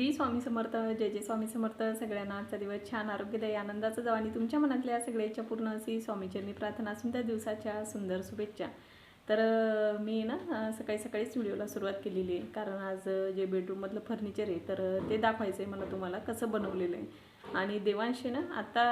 श्री स्वामी समर्थ जय जय स्वामी समर्थ. सगळ्यांना आजचा दिवस छान आरोग्यदायी आनंदाचा जावा. आणि तुमच्या मनातल्या सगळ्याच्या पूर्ण अशी स्वामीचरणी प्रार्थना असून त्या दिवसाच्या सुंदर शुभेच्छा. तर मी ना सकाळी सकाळीच व्हिडिओला सुरुवात केलेली आहे. कारण आज जे बेडरूममधलं फर्निचर आहे तर ते दाखवायचं आहे मला तुम्हाला कसं बनवलेलं आहे. आणि देवांशी ना आत्ता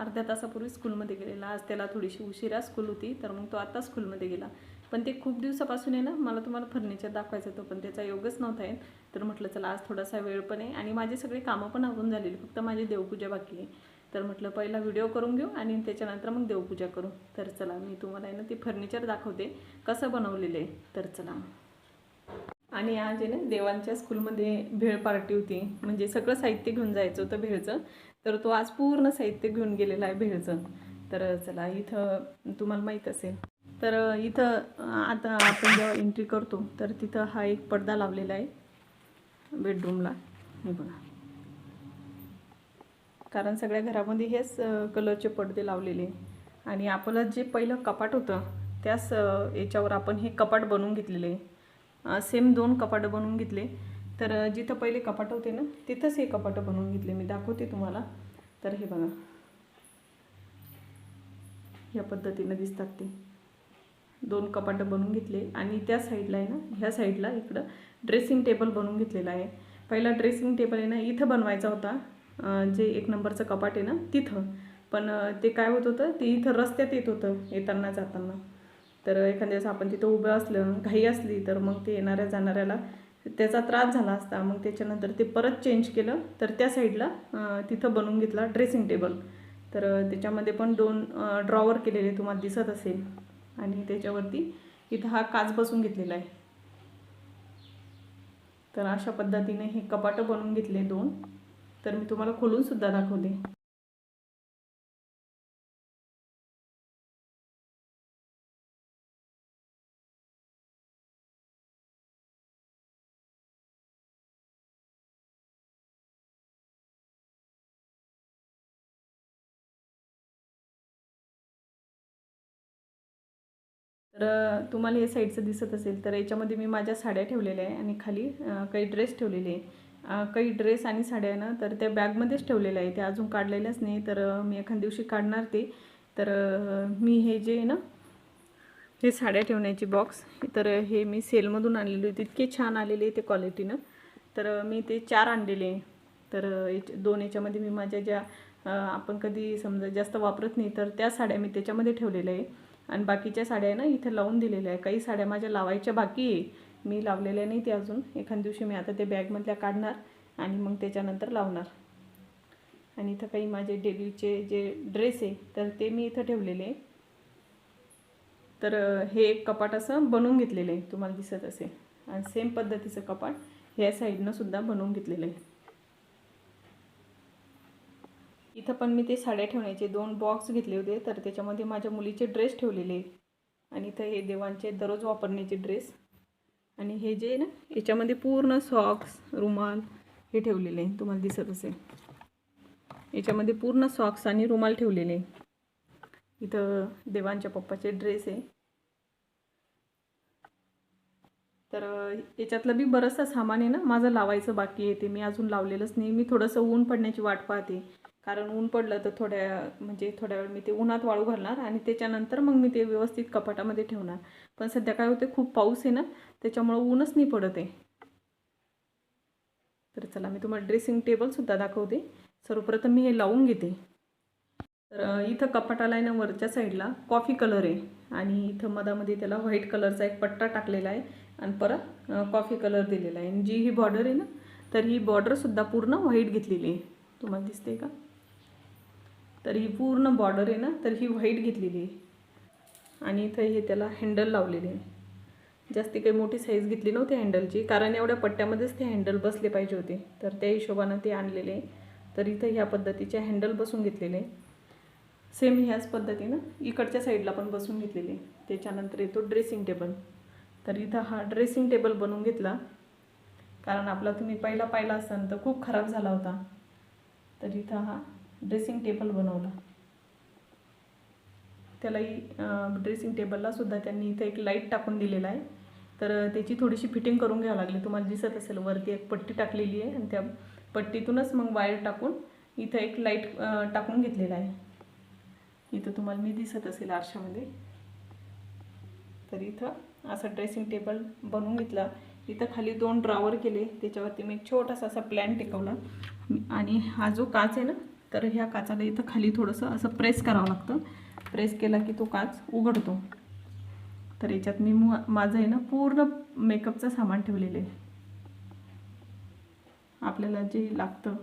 अर्ध्या तासापूर्वी स्कूलमध्ये गेलेला. आज त्याला थोडीशी उशिरा स्कूल होती तर मग तो आता स्कूलमध्ये गेला. पण ते खूप दिवसापासून आहे ना मला तुम्हाला फर्निचर दाखवायचं होतं पण त्याचा योगच नव्हता येत. तर म्हटलं चला आज थोडासा वेळ पण आहे. आणि माझी सगळी कामं पण आवरून झालेली फक्त माझी देवपूजा बाकी आहे. तर म्हटलं पहिला व्हिडिओ करून घेऊ आणि त्याच्यानंतर मग देवपूजा करू. तर चला मी तुम्हाला आहे ना ते फर्निचर दाखवते कसं बनवलेलं आहे. तर चला. आणि आज आहे ना देवांच्या स्कूलमध्ये भेळ पार्टी होती. म्हणजे सगळं साहित्य घेऊन जायचं होतं भेळचं. तर तो आज पूर्ण साहित्य घेऊन गेलेला आहे भेळचं. तर चला इथं तुम्हाला माहीत असेल. तर इथं आता आपण जेव्हा एंट्री करतो तर तिथं हा एक पडदा लावलेला आहे. बेडरूमला हे बघा. कारण सगळ्या घरामध्ये हेच कलरचे पडदे लावलेले. आणि आपलं जे पहिलं कपाट होतं त्याच याच्यावर आपण हे कपाट बनवून घेतलेले. सेम दोन कपाटं बनवून घेतले. तर जिथं पहिले कपाट होते ना तिथंच हे कपाटं बनवून घेतले. मी दाखवते तुम्हाला. तर हे बघा. या पद्धतीनं दिसतात ते. दोन कपाटं बनवून घेतले आणि त्या साईडला आहे ना ह्या साईडला इकडं ड्रेसिंग टेबल बनवून घेतलेला आहे. पहिला ड्रेसिंग टेबल आहे ना इथं बनवायचा होता. जे एक नंबरचं कपाट आहे ना तिथं. पण ते काय होत होतं ते इथं रस्त्यात येत होतं येताना जाताना. तर एखाद्या आपण तिथं उभं असलं घाई असली तर मग ते येणाऱ्या जाणाऱ्याला त्याचा त्रास झाला असता. मग त्याच्यानंतर ते परत चेंज केलं तर त्या साईडला तिथं बनवून घेतला ड्रेसिंग टेबल तर त्याच्यामध्ये पण दोन ड्रॉवर केलेले तुम्हाला दिसत असेल. आणि त्याच्यावरती इथं हा काच बसून घेतलेला आहे. तर अशा पद्धतीने हे कपाटं बनवून घेतले दोन. तर मी तुम्हाला खोलूनसुद्धा दाखवले दाखवते. तर तुम्हाला हे साईडचं दिसत असेल तर याच्यामध्ये मी माझ्या साड्या ठेवलेल्या आहे आणि खाली काही ड्रेस ठेवलेले आहे. काही ड्रेस आणि साड्या ना तर त्या बॅगमध्येच ठेवलेल्या आहे त्या अजून काढलेल्याच नाही तर मी एखाद्या दिवशी काढणार ते. तर मी हे जे आहे ना हे साड्या ठेवण्याची बॉक्स तर हे मी सेलमधून आणलेले होते. इतके छान आलेले ते क्वालिटीनं तर मी ते चार आणलेले तर याच्या दोन याच्यामध्ये मी माझ्या ज्या आपण कधी समजा जास्त वापरत नाही तर त्या साड्या मी त्याच्यामध्ये ठेवलेल्या आहे. आणि बाकीच्या साड्या ना इथं लावून दिलेल्या आहे. काही साड्या माझ्या लावायच्या बाकी आहे. मी लावलेल्या नाही ते अजून. एखाद्या दिवशी मी आता ते बॅगमधल्या काढणार आणि मग त्याच्यानंतर लावणार. आणि इथं काही माझे डेलीचे जे ड्रेस आहे तर ते मी इथं ठेवलेले आहे. तर हे एक कपाट असं बनवून घेतलेलं आहे. तुम्हाला दिसत असेल. आणि सेम पद्धतीचं कपाट ह्या साईडनं सुद्धा बनवून घेतलेलं आहे. इथं पण मी ते साड्या ठेवण्याचे दोन बॉक्स घेतले होते तर त्याच्यामध्ये माझ्या मुलीचे ड्रेस ठेवलेले आणि इथं हे देवांचे दररोज वापरण्याचे ड्रेस आणि हे जे आहे ना याच्यामध्ये पूर्ण सॉक्स रुमाल हे ठेवलेले आहे तुम्हाला दिसत असेल. याच्यामध्ये पूर्ण सॉक्स आणि रुमाल ठेवलेले इथं देवांच्या पप्पाचे ड्रेस आहे. तर याच्यातलं बी बरंचसं सामान आहे ना माझं लावायचं बाकी आहे ते. मी अजून लावलेलंच नाही. मी थोडंसं ऊन पडण्याची वाट पाहते. कारण ऊन पडलं तर थोड्या म्हणजे थोड्या वेळ मी ते उन्हात वाळू घालणार आणि त्याच्यानंतर मग मी ते व्यवस्थित कपाटामध्ये ठेवणार. पण सध्या काय होते खूप पाऊस आहे ना त्याच्यामुळं ऊनच नाही पडत आहे. तर चला मी तुम्हाला ड्रेसिंग टेबलसुद्धा दाखवते. सर्वप्रथम मी हे लावून घेते. तर इथं कपाटाला आहे ना वरच्या साईडला कॉफी कलर आहे. आणि इथं मधामध्ये त्याला व्हाईट कलरचा एक पट्टा टाकलेला आहे आणि परत कॉफी कलर दिलेला आहे. आणि जी ही बॉर्डर आहे ना तर ही बॉर्डरसुद्धा पूर्ण व्हाईट घेतलेली आहे. तुम्हाला दिसते का? तर ही पूर्ण बॉर्डर आहे ना तर ही व्हाईट घेतलेली आहे. आणि इथं हे त्याला हँडल लावलेले आहे. जास्ती काही मोठी साईज घेतली नव्हती हँडलची कारण एवढ्या पट्ट्यामध्येच ते हँडल बसले पाहिजे होते. तर त्या हिशोबानं ते आणलेले तर इथं ह्या पद्धतीचे हँडल बसून घेतलेले सेम ह्याच पद्धतीनं इकडच्या साईडला पण बसून घेतलेले त्याच्यानंतर येतो ड्रेसिंग टेबल तर इथं हा ड्रेसिंग टेबल बनवून घेतला. कारण आपला तुम्ही पहिला पाहिला असाल तर खूप खराब झाला होता. तर इथं हा ड्रेसिंग टेबल बनवला. त्यालाही ड्रेसिंग टेबलला सुद्धा त्यांनी इथं एक लाइट टाकून दिलेला आहे. तर त्याची थोडीशी फिटिंग करून घ्यावं लागली. तुम्हाला दिसत असेल वरती एक पट्टी टाकलेली आहे आणि त्या पट्टीतूनच मग वायर टाकून इथं एक लाइट टाकून घेतलेला आहे. इथं तुम्हाला मी दिसत असेल आरशामध्ये. तर इथं असं ड्रेसिंग टेबल बनवून घेतला. इथं खाली दोन ड्रावर केले. त्याच्यावरती मी एक छोटासा असा प्लॅन टेकवला. आणि हा जो काच आहे ना तर ह्या काचाला इथं खाली थोडंसं असं प्रेस करावं लागतं. प्रेस केला की तो काच उघडतो. तर याच्यात मी मु- माझं आहे ना पूर्ण मेकअपचं सामान ठेवलेलं आहे. आपल्याला जे लागतं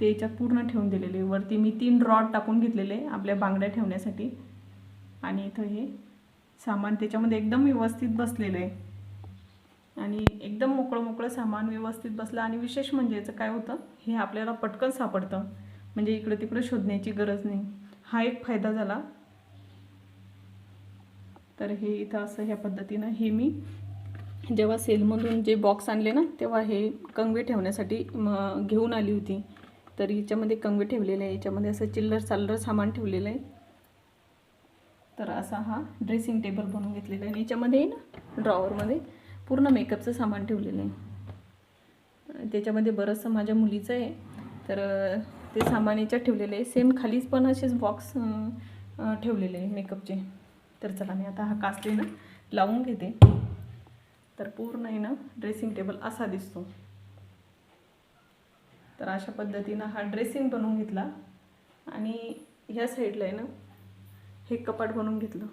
ते याच्यात पूर्ण ठेवून दिलेले आहे. वरती मी तीन रॉड टाकून घेतलेले आपल्या बांगड्या ठेवण्यासाठी. आणि इथं हे सामान त्याच्यामध्ये एकदम व्यवस्थित बसलेलं आहे. आणि एकदम मोकळं मोकळं सामान व्यवस्थित बसलं. आणि विशेष म्हणजे याचं काय होतं? हे आपल्याला पटकन सापडतं. म्हणजे इकडं तिकडं शोधण्याची गरज नाही. हा एक फायदा झाला. तर हे इथं असं ह्या पद्धतीनं हे मी जेव्हा सेलमधून जे बॉक्स आणले ना तेव्हा हे कंगवे ठेवण्यासाठी घेऊन आली होती. तर याच्यामध्ये कंगवे ठेवलेले आहे. याच्यामध्ये असं चिल्लर चाल्लर सामान ठेवलेलं आहे. तर असा हा ड्रेसिंग टेबल बनवून घेतलेला आहे. आणि याच्यामध्ये आहे ना ड्रॉवरमध्ये पूर्ण मेकअपचं सामान ठेवलेलं आहे. त्याच्यामध्ये बरंचसं माझ्या मुलीचं आहे. तर ते सामान याच्यात सेम खालीच पण असेच बॉक्स ठेवलेले मेकअपचे तर चला मी आता हा कासले ना लावून घेते. तर पूर्ण आहे ना ड्रेसिंग टेबल असा दिसतो. तर अशा पद्धतीनं हा ड्रेसिंग बनवून घेतला. आणि ह्या साईडला आहे ना हे कपाट बनवून घेतलं.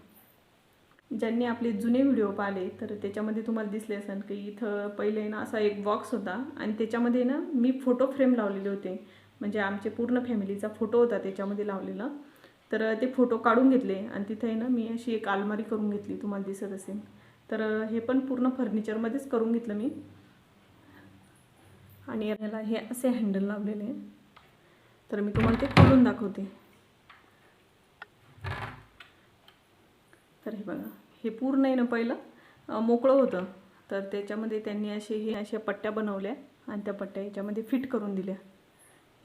ज्यांनी आपले जुने व्हिडिओ पाहिले तर त्याच्यामध्ये तुम्हाला दिसले असेल की इथं पहिले ना असा एक बॉक्स होता. आणि त्याच्यामध्ये ना मी फोटो फ्रेम लावलेले होते. म्हणजे आमचे पूर्ण फॅमिलीचा फोटो होता त्याच्यामध्ये लावलेला. तर ते फोटो काढून घेतले आणि तिथे आहे ना मी अशी एक अलमारी करून घेतली तुम्हाला दिसत असेल. तर हे पण पूर्ण फर्निचरमध्येच करून घेतलं मी. आणि याला हे असे हँडल लावलेले आहे तर मी तुम्हाला ते खोलून दाखवते. तर हे बघा हे पूर्ण आहे ना पहिलं मोकळं होतं. तर त्याच्यामध्ये त्यांनी असे हे अशा पट्ट्या बनवल्या आणि त्या पट्ट्या याच्यामध्ये फिट करून दिल्या.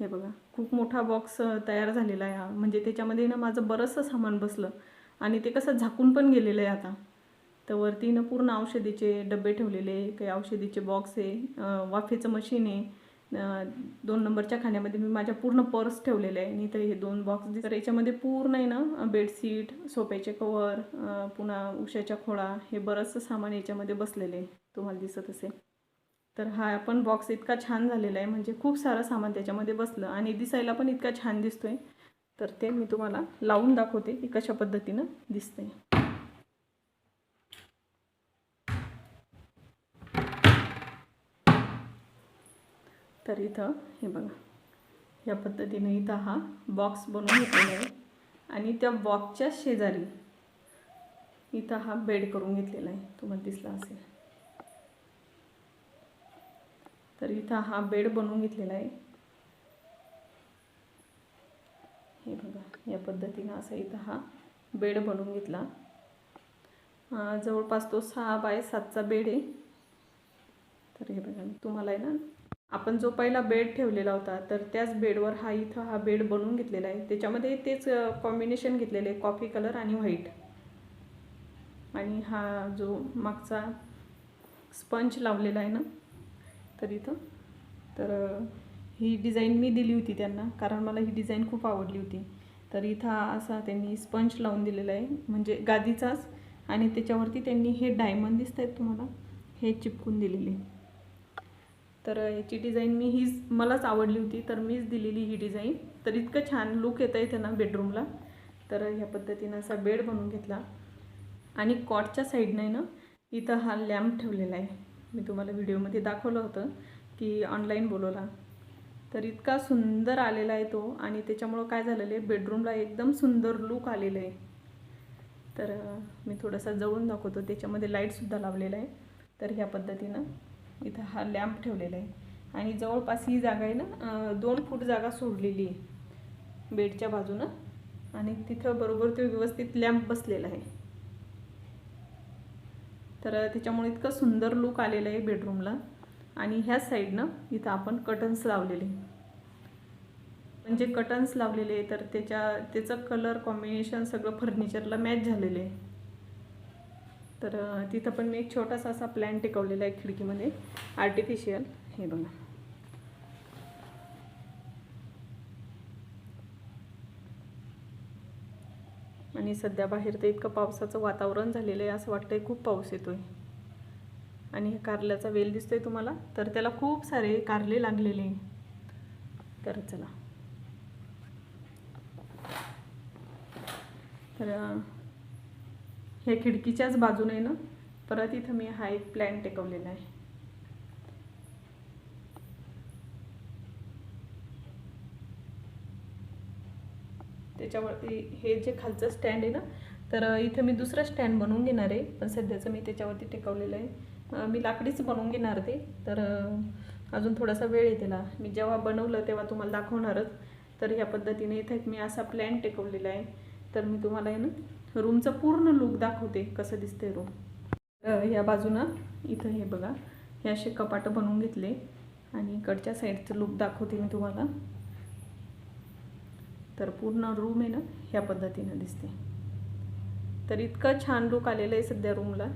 हे बघा खूप मोठा बॉक्स तयार झालेला आहे हा. म्हणजे त्याच्यामध्ये ना माझं बरंचसं सामान बसलं. आणि ते कसं झाकून पण गेलेलं आहे आता. तर वरती ना पूर्ण औषधीचे डबे ठेवलेले काही औषधीचे बॉक्स आहे वाफेचं मशीन आहे. दोन नंबरच्या खाण्यामध्ये मी माझ्या पूर्ण पर्स ठेवलेले आहे. आणि तर हे दोन बॉक्स तर याच्यामध्ये पूर्ण आहे ना बेडशीट सोप्याचे कवर पुन्हा उशाच्या खोळा हे बरंचसं सामान याच्यामध्ये बसलेलं आहे. तुम्हाला दिसत असेल. तर हा पण बॉक्स इतका छान झालेला आहे. म्हणजे खूप सारं सामान त्याच्यामध्ये बसलं आणि दिसायला पण इतका छान दिसतोय. तर ते मी तुम्हाला लावून दाखवते की कशा पद्धतीनं दिसतंय. तर इथं हे बघा या पद्धतीने इथं हा बॉक्स बनवून घेतलेला आहे. आणि त्या बॉक्सच्या शेजारी इथं हा बेड करून घेतलेला आहे. तुम्हाला दिसला असेल. तर इथं हा बेड बनवून घेतलेला आहे. हे बघा या पद्धतीनं असा इथं हा बेड बनवून घेतला. जवळपास तो सहा बाय सातचा बेड आहे. तर हे बघा तुम्हाला आहे ना आपण जो पहिला बेड ठेवलेला होता तर त्याच बेडवर हा इथं हा बेड बनवून घेतलेला आहे. त्याच्यामध्ये तेच कॉम्बिनेशन घेतलेलं आहे कॉफी कलर आणि व्हाईट आणि हा जो मागचा स्पंज लावलेला आहे ना तर इथं. तर ही डिझाईन मी दिली होती त्यांना कारण मला ही डिझाईन खूप आवडली होती. तर इथं असा त्यांनी स्पंज लावून दिलेला आहे म्हणजे गादीचाच आणि त्याच्यावरती त्यांनी हे डायमंड दिसत आहेत तुम्हाला हे चिपकून दिलेले. तर याची डिझाईन मी हीच मलाच आवडली होती तर मीच दिलेली ही डिझाईन. तर इतकं छान लुक येतं आहे त्यांना बेडरूमला. तर ह्या पद्धतीनं असा बेड बनवून घेतला. आणि कॉटच्या साईडनं आहे ना इथं हा लॅम्प ठेवलेला आहे. मी तुम्हाला व्हिडिओमध्ये दाखवलं होतं की ऑनलाईन बोलवला. तर इतका सुंदर आलेला आहे तो आणि त्याच्यामुळं काय झालेलं आहे बेडरूमला एकदम सुंदर लुक आलेलं आहे. तर मी थोडासा जवळून दाखवतो. त्याच्यामध्ये लाईटसुद्धा लावलेला आहे. तर ह्या पद्धतीनं इथं हा लॅम्प ठेवलेला आहे. आणि जवळपास ही जागा आहे ना दोन फूट जागा सोडलेली आहे. बेडच्या बाजूनं आणि तिथं बरोबर तो व्यवस्थित लॅम्प बसलेला आहे. तर त्याच्यामुळे इतकं सुंदर लुक आलेलं आहे बेडरूमला आणि ह्या साईडनं इथं आपण कटन्स लावलेले म्हणजे कटन्स लावलेले तर त्याच्या त्याचं कलर कॉम्बिनेशन सगळं फर्निचरला मॅच झालेलं आहे. तर तिथं पण मी एक छोटासा असा प्लॅन टिकवलेला आहे खिडकीमध्ये. आर्टिफिशियल हे बघा. आणि सध्या बाहेर तर इतकं पावसाचं वातावरण झालेलं आहे असं वाटतंय खूप पाऊस येतो आहे आणि हे कारल्याचा वेल दिसतोय तुम्हाला? तर त्याला खूप सारे कारले लागलेले आहे. तर चला. तर ह्या खिडकीच्याच बाजूने ना? परत इथं मी हा एक प्लॅन टेकवलेला आहे. त्याच्यावरती हे जे खालचं स्टँड आहे ना तर इथं मी दुसरं स्टँड बनवून घेणार आहे. पण सध्याचं मी त्याच्यावरती टेकवलेलं आहे. मी लाकडीच बनवून घेणार ते. तर अजून थोडासा वेळ आहे त्याला. मी जेव्हा बनवलं तेव्हा तुम्हाला दाखवणारच. तर ह्या पद्धतीने इथं एक मी असा प्लॅन टेकवलेला आहे. तर मी तुम्हाला आहे ना रूमचं पूर्ण लुक दाखवते कसं दिसते रूम ह्या बाजूनं इथं हे बघा. हे असे कपाटं बनवून घेतले. आणि इकडच्या साईडचं लुक दाखवते मी तुम्हाला. तर पूर्ण रूम आहे ना ह्या पद्धतीनं दिसते. तर इतकं छान लुक आलेलं आहे सध्या रूमला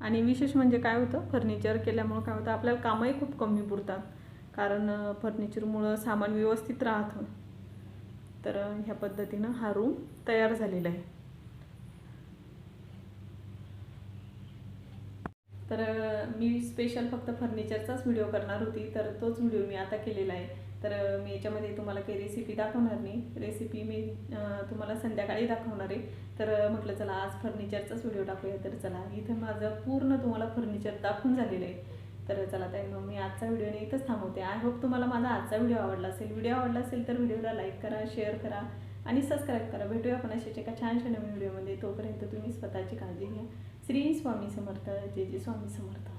आणि विशेष म्हणजे काय होतं फर्निचर केल्यामुळं काय होतं आपल्याला कामही खूप कमी पुरतात. कारण फर्निचरमुळं सामान व्यवस्थित राहतं. तर ह्या पद्धतीनं हा रूम तयार झालेला आहे. तर मी स्पेशल फक्त फर्निचरचाच व्हिडिओ करणार होती तर तोच व्हिडिओ मी आता केलेला आहे. तर मी याच्यामध्ये तुम्हाला काही रेसिपी दाखवणार नाही. रेसिपी मी तुम्हाला संध्याकाळी दाखवणार आहे. तर म्हटलं चला आज फर्निचरचाच व्हिडिओ टाकूया. तर चला इथं माझं पूर्ण तुम्हाला फर्निचर दाखवून झालेलं आहे. तर चला ताई मग मी आजचा व्हिडिओने इथंच थांबवते. आय होप तुम्हाला माझा आजचा व्हिडिओ आवडला असेल. व्हिडिओ आवडला असेल तर व्हिडिओला लाईक करा शेअर करा आणि सबस्क्राईब करा. भेटूया आपण अशाच एका छानशा नवीन व्हिडिओमध्ये तोपर्यंत तुम्ही स्वतःची काळजी घ्या. श्री स्वामी समर्थ. जे जे स्वामी समर्थ.